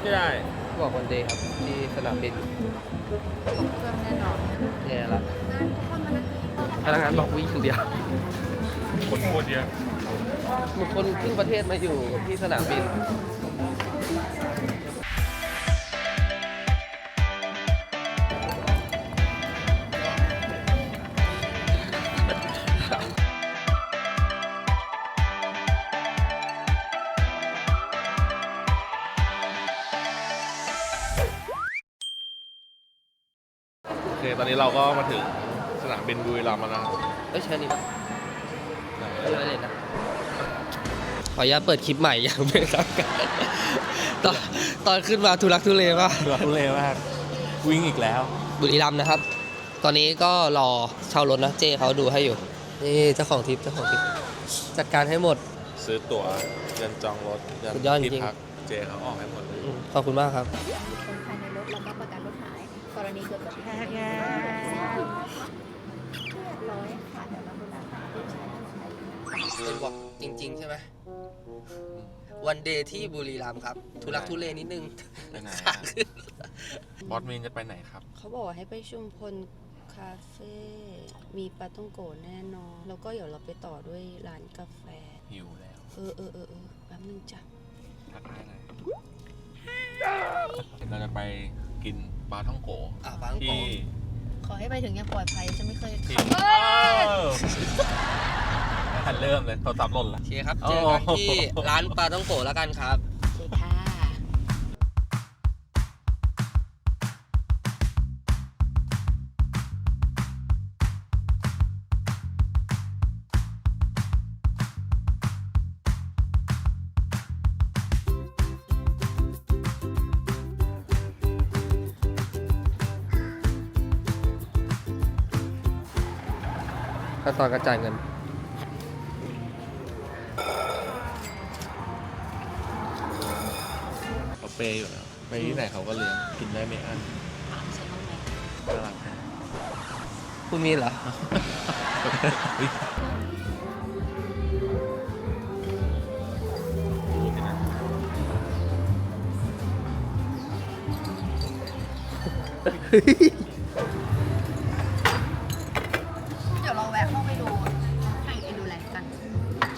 ไม่ได้ บอกวันเดย์ครับที่สนามบินเครื่องแน่นอนแย่ละงานทุกคนมานาทีพนักงานบอกวิ่งอย่างเดียวคนโคตรเยอะมีคนครึ่งประเทศมาอยู่ที่สนามบิน เค ตอนนี้เราก็มาถึงสนามบินบุรีรัมย์แล้วนะครับเอ้ยใช่นี่ปะไม่ได้เลยนะขออนุญาตเปิดคลิปใหม่อย่างเป็นทางการตอนตอนขึ้นมาทุลักทุเลมากเรือทุเรมากวิ่งอีกแล้ว บุรีรัมย์นะครับ ตอนนี้ก็รอเช่ารถนะเจ้เขาดูให้อยู่ นี่เจ้าของทริปเจ้าของทริปจัดการให้หมด ซื้อตั๋วเงินจองรถเงินสุดยอดจริที่ง พักเจเขาออกให้หมดเลย อืมขอบคุณมากครับ กรณีเกิดอุบัติเหตุเรียบร้อยค่ะเดี๋ยวเราดูแลให้ผู้ใช้ถนนได้เลยเป็นบอกจริง ๆ ใช่ไหมวันเดย์ที่บุรีรัมย์ครับ ทุลักทุเลนิดนึงไปไหนขาอะขึ้นบอสมีนจะไปไหนครับ เขาบอกว่าให้ไปชุมพลคาเฟ่มีปลาต้องโกะแน่นอน แล้วก็เดี๋ยวเราไปต่อด้วยร้านกาแฟ หิวแล้วเออเออเออเออแป๊บนึงจ้ะทักทายหน่อยเราจะไป กินปลาท่องโกอะบางกอที่กขอให้ไปถึงอย่างปลอดภัยฉันไม่เคยที่ขับไม่ทันเริ่มเลยโทรศัพท์หล่นละ โอเคครับ เจอกันที่ร้านปลาต้องโกะแล้วกันครับ โอเคค่ะ ขั้นตอนการจ่ายเงิน เขาเปย์อยู่แล้วไปที่ไหนเขาก็เลี้ยงกินได้ไม่อั้นน่ารักนะคุณมีเหรอ อุ๊ย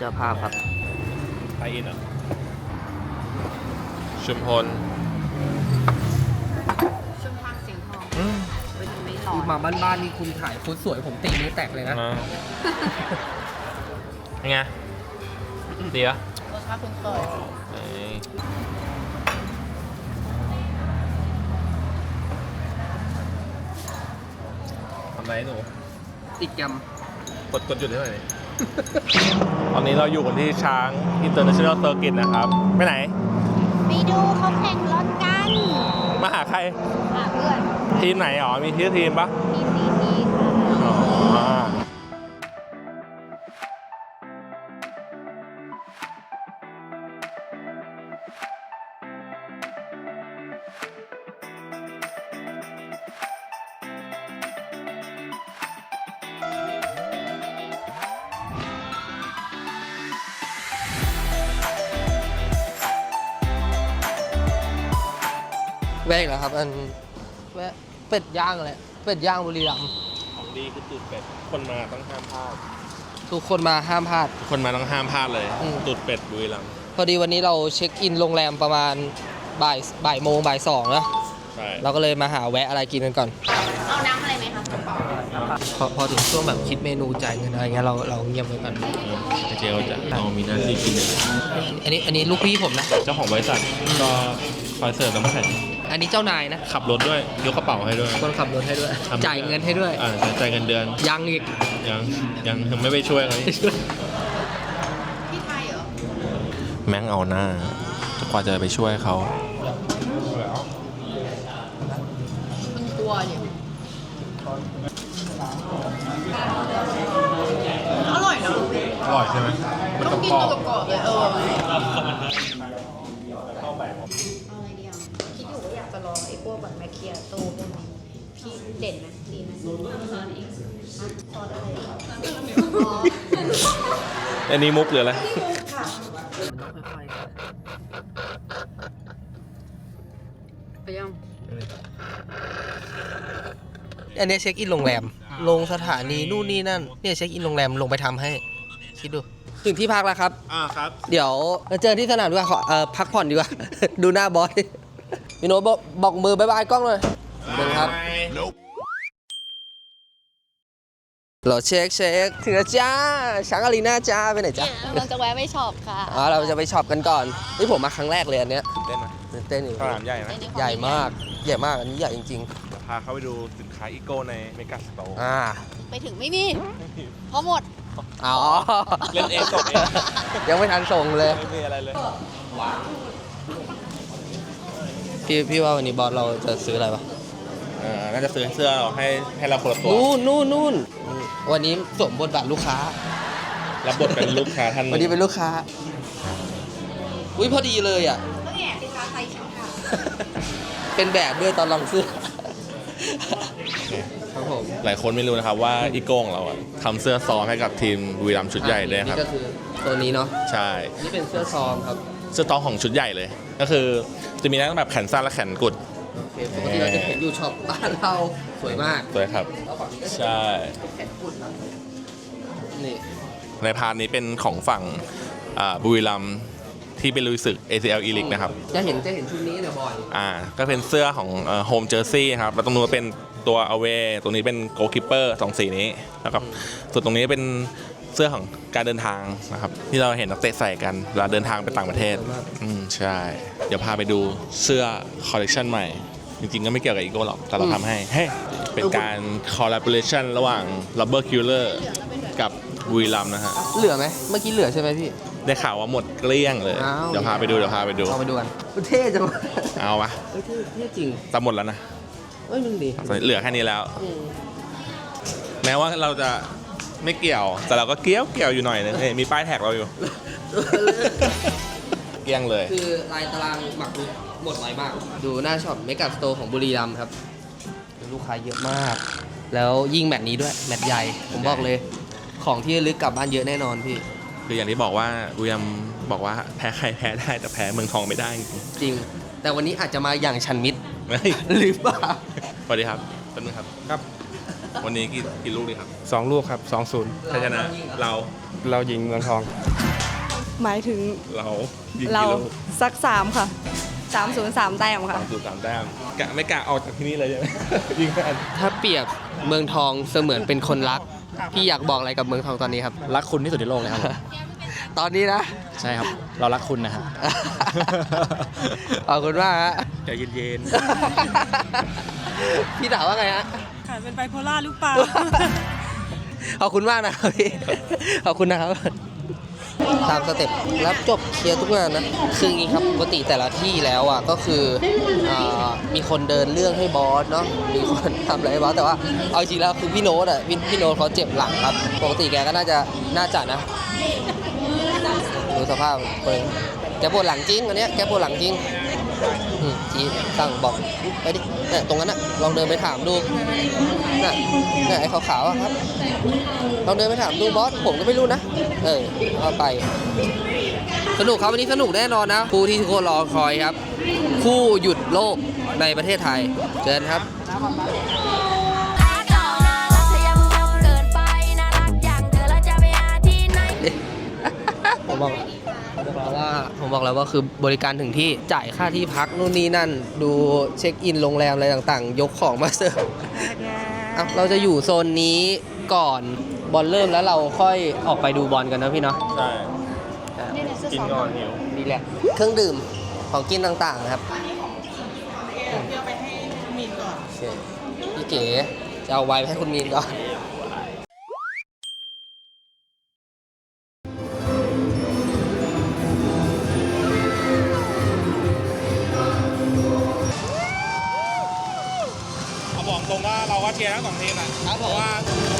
จ้าภาพครับไปอินเหรอชุมพลช่วงทางเสียงทองอืมไปถึงไม่ร้อคืนอมาบ้านๆนี่คุณถ่ายฟุตสวยผมตีนิ้วแตกเลยนะมาเป็นไงดีเหรอรสชาติคุ้นเคยเอ้ยทำไรหนูอีกยกดกดหยุดให้หน่อยดิ ตอนนี้เราอยู่กันที่ช้าง International Circuit นะครับ ไปไหน ไปดูเขาแข่งรถกัน มาหาใคร หาเพื่อน ทีมไหนอ๋อมีชื่อทีมปะมีซี แวะอีกแล้วครับอันแวะเป็ดย่างเลยเป็ดย่างบุรีรัมย์ของดีคือตูดเป็ด คนมาต้องห้ามพลาด ทุกคนมาห้ามพลาด คนมาต้องห้ามพลาดเลยอืม ตูดเป็ดบุรีรัมย์พอดีวันนี้เราเช็คอินโรงแรมประมาณบ่ายบ่ายโมงบ่ายสองนะใช่เราก็เลยมาหาแวะอะไรกินกันก่อน เอาน้ำอะไรไหมคะพอพอถึงช่วงแบบคิดเมนูจ่ายเงินอะไรเงี้ยเราเราเงียบไว้ก่อนไอเจลจะเอามีหน้าที่กินเลยอันนี้อันนี้ลูกพี่ผมนะ เจ้าของบริษัทก็คอยเสิร์ฟน้ำแข็ง อันนี้เจ้านายนะขับรถด้วยยกกระเป๋าให้ด้วย คนขับรถให้ด้วย ทำ จ่ายเงินให้ด้วย อ่าจ่ายเงินเดือน ยังอีก ยังยังยังไม่ไปช่วยเขาอีก พี่ไทยเหรอ แม่งเอาหน้าจนกว่าจะไปช่วยเขามันกลัวเนี่ย อร่อยนะอร่อยใช่ไหมมันต้องกินกรอบตัวกรอบๆเลยเออ เคียโต้พวกนี้พี่เด่นไหมดีไหมซอสอะไรอ๋ออันนี้มุกหรืออะไรค่ะมันต้องค่อยๆไปยังอันเนี้ยเช็คอินโรงแรม ลงสถานีนู่นนี่นั่น เนี่ยเช็คอินโรงแรมลงไปทำให้ คิดดู ถึงที่พักแล้วครับ อ่าครับ เดี๋ยวเราเจอที่สนามดีกว่าขอเอ่อพักผ่อนดีกว่า ดูหน้าบอสดิ พี่โน้ตบอกบอกมือบายบายกล้องเลยเดินครับ เราเช็คเช็คถึงแล้วจ้าช้างอารีนาจ้าไปไหนจ้าเราจะแวะไม่ชอบค่ะอ๋อเราจะไปช็อปกันก่อน นี่ผมมาครั้งแรกเลยอันเนี้ยเต้นไหมตื่นเต้นอยู่สนามใหญ่ไหมใหญ่มาก ใหญ่มากอันนี้ใหญ่จริงพาเข้าไปดูสินค้าอีโก้ในเมกาสโตร์ๆ อ่าไปถึงไม่มีเพราะหมด อ๋อ เล่นเองส่งเองยังไม่ทันส่งเลย ไม่มีอะไรเลย พี่พี่ว่าวันนี้บอสเราจะซื้ออะไรปะเออน่าจะซื้อเสื้อเราให้ให้เราคนละตัว นู่นนู่นนู่นวันนี้สวมบทบาทลูกค้า รับบทเป็นลูกค้าท่านหวันนี้งเป็นลูกค้า อุ้ยพอดีเลยอะก็แง่ติดตาใส่ฉันค่ะ เป็นแบบด้วยตอนลองเสื้อครับผมหลายคนไม่รู้นะครับว่าอีโก้ของเราอะทำเสื้อซ้อมให้กับทีมบุรีรัมย์ชุดใหญ่ด้วยครับ นี่ก็คือตัวนี้เนาะ ใช่ นี่เป็นเสื้อซอมครับ เสื้อซ้อมของชุดใหญ่เลย ก็คือจะมีทั้งแบบแขนสั้นและแขนกุด โอเคปกติเราจะเห็นอยู่ช็อปบ้านเราสวยมากสวยครับ แล้วฝั่งนี้ก็จะใช่ แขนกุดนะนี่ในพาร์ทนี้เป็นของฝั่งอ่าบุรีรัมย์ที่เป็นลุยศึก ACL E League นะครับ จะเห็นจะเห็นชุดนี้เนี่ยบ่อย อ่า ก็เป็นเสื้อของโฮมเจอร์ซี่ครับ แล้วตรงนู้นเป็นตัวอเวตรงนี้เป็นโกลคิปเปอร์สองสีนี้ แล้วก็ส่วนตรงนี้เป็น เสื้อของการเดินทางนะครับ ที่เราเห็นนักเตะใส่กันเวลาเดินทางไปต่างประเทศ อืมใช่ เดี๋ยวพาไปดูเสื้อคอลเล t ชันใหม่ จริงๆ ก็ไม่เกี่ยวกับอีโก้หรอก แต่เราทำให้เฮ้ยเป็นการคอล l a b o r a t i o n ระหว่าง Rubber Killer กับบุรีรัมย์นะฮะ เหลือไหมเมื่อกี้เหลือใช่ไหมพี่ ได้ข่าวว่าหมดเกลี้ยงเลย อ้าว เดี๋ยวพาไปดู เดี๋ยวพาไปดู ลองไปดูกันเท่จังวะเอาวะเฮ้ยเท่เท่จริงจะหมดแล้วนะเอ้ยมึงดี เหลือแค่นี้แล้วอืมแม้ว่าเราจะ ไม่เกี่ยว แต่เราก็เกี่ยวเกี่ยวอยู่หน่อยนึงนี่มีป้ายแท็กเราอยู่ เกลี้ยงเลย คือลายตารางหมักลุกหมดไวมาก ดูหน้าช็อปเมก a สโตร์ของบุรีรัมย์ครับ ลูกค้าเยอะมาก แล้วยิ่งแมตช์นี้ด้วยแมตช์ใหญ่ ผมบอกเลย ของที่ระลึกกลับบ้านเยอะแน่นอนพี่ คืออย่างที่บอกว่าบุรีรัมย์บอกว่าแพ้ใครแพ้ได้แต่แพ้เมืองทองไม่ได้จริงจริง แต่วันนี้อาจจะมาอย่างชันมิตรๆเฮ้ยหรือเปล่าสวัสดีครับต้นงครับ ครับ วันนี้กี่กี่ลูกดีครับสองลูกครับสองศูนย์ใครชนะ เราเรายิงเมืองทอง หมายถึงเรายิงเรากี่ลูกสักสามค่ะสามศูนย์สามแต้มสาค่ะมสูสามแต้มกะไม่กะออกจากที่นี่เลยใช่ไหม ยิงแม่นถ้าเปรียบเมืองทองเสมือนเป็นคนรัก พี่อยากบอกอะไรกับเมืองทองตอนนี้ครับ รักคุณที่สุดในโลกเลยครับผมตอนนี้นะ ใช่ครับ เรารักคุณนะครับขอบคุณมากฮะ ใจเย็นพี่ถามว่าไงฮะ ค่ะ เป็นไบโพล่าหรือเปล่า ขอบคุณมากนะครับพี่ ขอบคุณนะครับตามสเต็ปรับจบเคลียร์ทุกงานนะ คืออย่างนี้ครับปกติแต่ละที่แล้วอะก็คืออามีคนเดินเรื่องให้บอสเนาะมีคนทำอะไรให้บอสแต่ว่าเอาจริงแล้วคือพี่โน้ตอะพี่พี่โน้ตเขาเจ็บหลังครับปกติแกก็น่าจะน่าจะนะดูสภาพคนแกปวดหลังจริงอันเนี้ยแกปวดหลังจริงอืมจีสั่งบอกไปดิ เนี่ยตรงนั้นน่ะลองเดินไปถามดูน่ะเนี่ยไอ้ขาวๆอะครับ ลองเดินไปถามดูบอสผมก็ไม่รู้นะ เออเอาไป สนุกครับวันนี้สนุกแน่นอนนะคู่ที่ทุกคนรอคอยครับ คู่หยุดโลกในประเทศไทย เชิญครับ ผมบอก ผมบอกแล้วว่าผมบอกแล้วว่าคือบริการถึงที่จ่ายค่าที่พักนู่นนี่นั่น ดูเช็คอินโรงแรมอะไรต่างๆ ยกของมาเสิร์ฟอะเราจะอยู่โซนนี้ก่อนบอลเริ่มแล้วเราค่อยออกไปดูบอลกันนะพี่เนาะใช่กินก่อนหิวดีแหละเครื่องดื่มของกินต่างๆครับโอเคพี่เก๋จะเอาไว้ให้คุณมีนก่อน เชียร์ทั้งสองทีมแหละครับผมเพราะว่า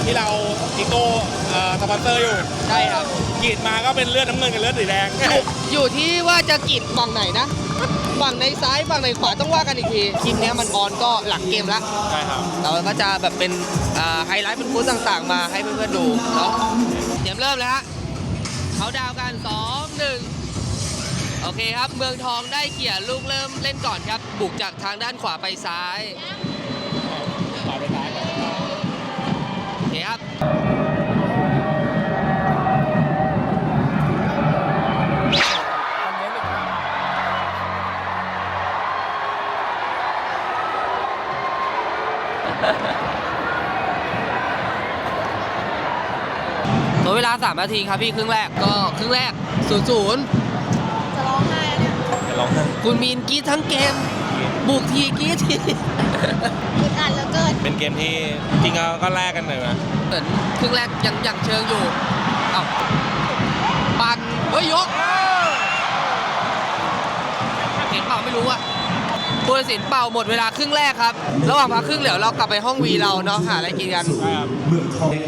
ที่เราอีโก้เอ่อสปอนเซอร์อยู่ใช่ครับ กรีดมาก็เป็นเลือดน้ำเงินกับเลือดสีแดง อยู่ที่ว่าจะกรีดฝั่งไหนนะ ฝั่งในซ้ายฝั่งในขวาต้องว่ากันอีกทีคลิปเนี้ยมันออนก็หลังเกมแล้วใช่ครับ เราก็จะแบบเป็นอ่าไฮไลท์เป็นฟูดต่างๆ มาให้เพื่อนๆดูเนาะเตรียมเริ่มเลยฮะเขาดาวกัน2 1โอเคครับ เมืองทองได้เขี่ยลูกเริ่มเล่นก่อนครับ บุกจากทางด้านขวาไปซ้ายา 3 นาทีครับพี่ครึ่งแรกก็ครึ่งแรก0 0จะร้องไห้แล้วเนี่ยจะลองทั้งคุณมีนกรีดทั้งเกม บุกทีกรีดทีอึดอัดเหลือเกินเป็นเกมที่จริงๆก็แลกกันเลยนะเหมือนครึ่งแรกยังยังเชิงอยู่เอ้าปันเฮ้ยยกเห็นเปล่าไม่รู้อะ ผู้ตัดสินเป่าหมดเวลาครึ่งแรกครับ ระหว่างพักครึ่งเหลือเรากลับไปห้องวีเราเนาะหาอะไรกินกัน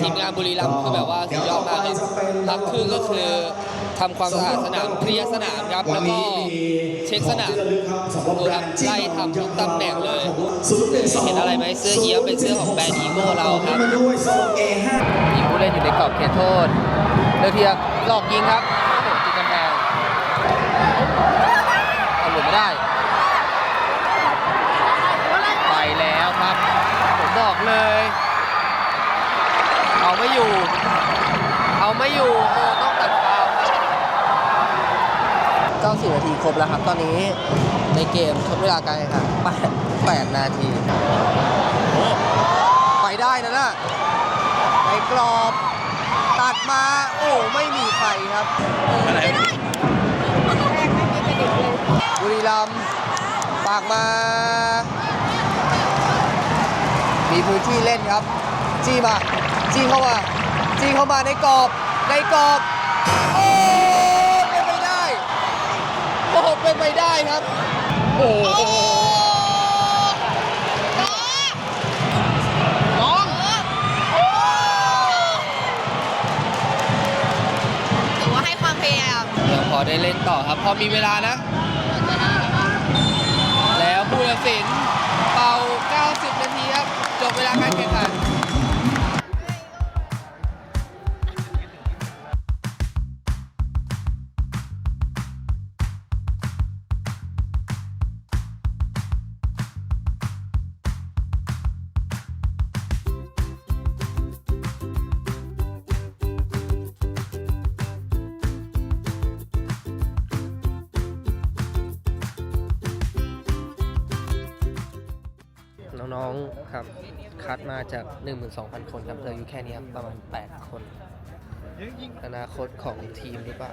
ทีมงานบุรีรัมย์คือแบบว่าสุดยอดมากครับพักครึ่งก็คือทำความสะอาดสนามเคลียร์สนามครับแล้วก็เช็คสนามดูครับไล่ทำทุกตำแหน่งเลยเห็นอะไรไหมเสื้อเอียเป็นเสื้อของแบรนด์อีโมเราครับมีผู้เล่นอยู่ในกรอบเขตโทษเลือกที่จะหลอกยิงครับโอ้โหติดกำแพงเอาหลุดไม่ได้ ไปแล้ว ครับผมบอกเลย เอาไม่อยู่ เอาไม่อยู่โอ้ต้องตัดฟาวล์ครับ94นาทีครบแล้วครับ ตอนนี้ในเกมทดเวลาการแข่งขัน8 8นาที ไปได้นะน่ะในกรอบ ตัดมา โอ้ไม่มีใครครับอะไรบุรีรัมย์ฝากมา มีพื้นที่เล่นครับ จี้มา จี้เข้ามา จี้เข้ามาในกรอบ ในกรอบ โอ้เป็นไปได้โอ้เป็นไปได้ครับ โอ้โหน้องถือว่าให้ความพยายามเดี๋ยวพอได้เล่นต่อครับ พอมีเวลานะ แล้วผู้ตัดสิน เวลาการแข่งขันน้องๆครับ คัดมาจาก 12,000 คนครับเหลืออยู่แค่นี้ครับประมาณ 8 คน อนาคตของทีมหรือเปล่า